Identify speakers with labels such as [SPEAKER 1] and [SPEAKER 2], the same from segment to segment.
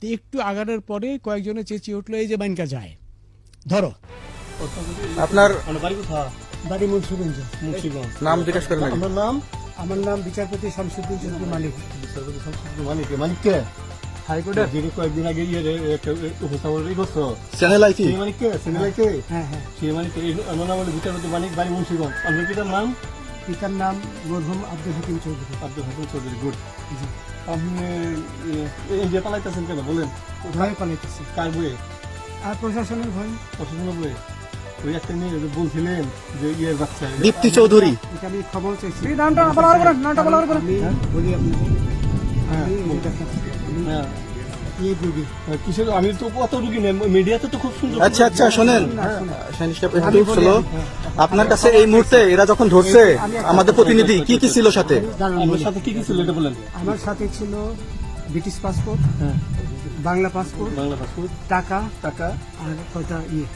[SPEAKER 1] তো একটু আগানোর পরে কয়েকজনে চেঁচিয়ে উঠল এই যে বাইনকা যায়। ধরো।
[SPEAKER 2] আপনার
[SPEAKER 3] বাড়ি
[SPEAKER 1] মুন্সিগঞ্জ।
[SPEAKER 2] নাম জিজ্ঞেস করেন
[SPEAKER 3] আমার নাম
[SPEAKER 1] আমার নাম বিচারপতি শামসুদ্দিন চৌধুরী মালিক
[SPEAKER 3] বিচারপতি সংসদ মানিক। মানিক কে? হাইকোর্টের? যিনি কয়েকদিন আগে ইয়ে রে- উপস্থাপন করছ
[SPEAKER 2] চ্যানেল আইটি
[SPEAKER 3] সেই মানিক কে? সেনেলাই কে?
[SPEAKER 1] হ্যাঁ হ্যাঁ
[SPEAKER 3] সেই মানিক কে? এই আমার নাম হলো বিচারপতি মানিক বাড়ি মুন্সিগঞ্জ। আপনার পিতার নাম?
[SPEAKER 1] পিতার নাম মরহুম আব্দুল হাকিম চৌধুরী।
[SPEAKER 3] আব্দুল হাকিম চৌধুরী গুড। আপনি ইন্ডিয়া পালাইতেছেন কেন? বলেন।
[SPEAKER 1] ভয় পালাইতেছে।
[SPEAKER 3] কার বইয়ে?
[SPEAKER 1] আর প্রশাসনের ভয়।
[SPEAKER 3] পছন্দ বইয়ে? ওই একটা মেয়ে বলছিলেন যে ইয়ের বাচ্চা
[SPEAKER 2] দীপ্তি চৌধুরী।
[SPEAKER 1] আমি খবর চাইছি।
[SPEAKER 4] নামটা বলা হবে নামটা
[SPEAKER 1] আমি বলি আপনাকে
[SPEAKER 3] হ্যাঁ,
[SPEAKER 1] দেখেন, আমি
[SPEAKER 3] হ্যাঁ। কিসের? আমি তো কত রুগী নেই মিডিয়াতে তো খুব সুন্দর
[SPEAKER 2] আচ্ছা আচ্ছা শোনেন। একটু স্লো আপনার কাছে এই মুহূর্তে এরা যখন ধরছে আমাদের প্রতিনিধি কি কি ছিল সাথে?
[SPEAKER 3] আমার সাথে কি কি ছিল এটা বলেন।
[SPEAKER 1] আমার সাথে ছিল ব্রিটিশ পাসপোর্ট
[SPEAKER 3] হ্যাঁ।
[SPEAKER 1] বাংলা পাসপোর্ট
[SPEAKER 3] বাংলা পাসপোর্ট
[SPEAKER 1] টাকা
[SPEAKER 3] টাকা।
[SPEAKER 1] আর কয়টা ইয়ে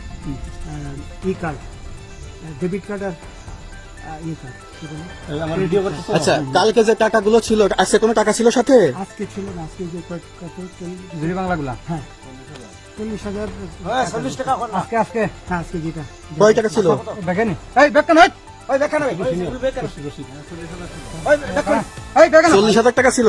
[SPEAKER 1] ই কার্ড ডেবিট কার্ড আর আহ, ই কার্ড
[SPEAKER 2] আচ্ছা কালকে যে টাকাগুলো ছিল আজকে কোনো টাকা ছিল সাথে?
[SPEAKER 1] আজকে ছিল না আজকে যে কত
[SPEAKER 4] জুড়ি বাংলাগুলা?
[SPEAKER 1] হ্যাঁ। চল্লিশ হাজার।
[SPEAKER 4] চল্লিশ টাকা আজকে আজকে
[SPEAKER 1] হ্যাঁ আজকে যেটা।
[SPEAKER 2] কয় টাকা ছিল?
[SPEAKER 4] দেখেনি। এই
[SPEAKER 2] চল্লিশ হাজার টাকা ছিল?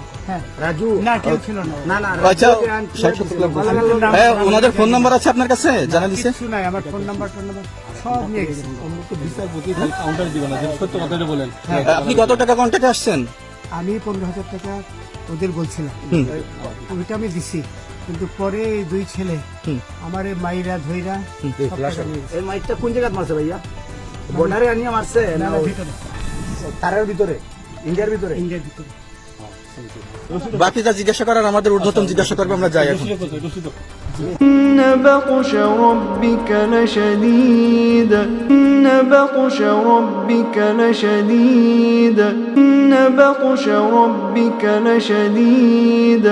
[SPEAKER 1] রাজু। না কেউ ছিল না। না
[SPEAKER 2] আচ্ছা। হ্যাঁ ওনাদের ফোন নাম্বার আছে আপনার কাছে? জানা দিছে?
[SPEAKER 1] কিছু নাই আমার ফোন নাম্বার টোন নাম্বার সব নিয়ে গেছে।
[SPEAKER 3] তো বিচারপতি খালি কাউন্টার দিবে না সত্য কথাটা বলেন
[SPEAKER 2] আপনি কত টাকা কন্ট্যাক্টে আসছেন?
[SPEAKER 1] আমি পনেরো হাজার টাকা ওদের বলছিলাম। ওইটা আমি দিছি। কিন্তু পরে দুই ছেলে
[SPEAKER 2] হুম।
[SPEAKER 1] আমার মাইরা ধইরা।
[SPEAKER 4] এই মাইকটা কোন জায়গায় মারছে ভাইয়া? বর্ডারে আনিয়ে মারছে
[SPEAKER 1] না,
[SPEAKER 4] তারের ভিতরে ইন্ডিয়ার ভিতরে?
[SPEAKER 1] ইন্ডিয়ার ভিতরে।
[SPEAKER 2] বাকি যা জিজ্ঞাসা করার আমাদের ঊর্ধ্বতন জিজ্ঞাসা করবে আমরা যাই এখন
[SPEAKER 3] রসিদ কোথায় রসিদ
[SPEAKER 5] إن بطش ربك لشديد إن بطش ربك لشديد إن بطش ربك لشديد